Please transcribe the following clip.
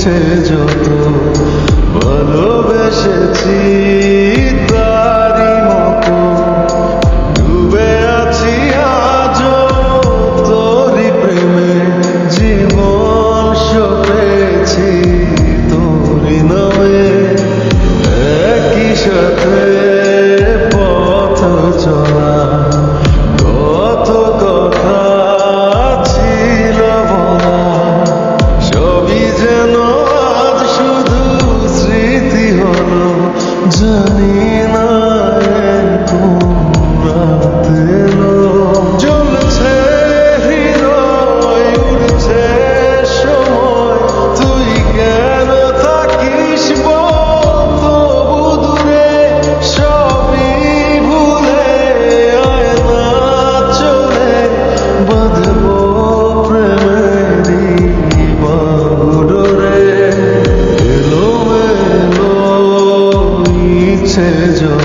রয়েছে যত 这里呢 হয়েছে জো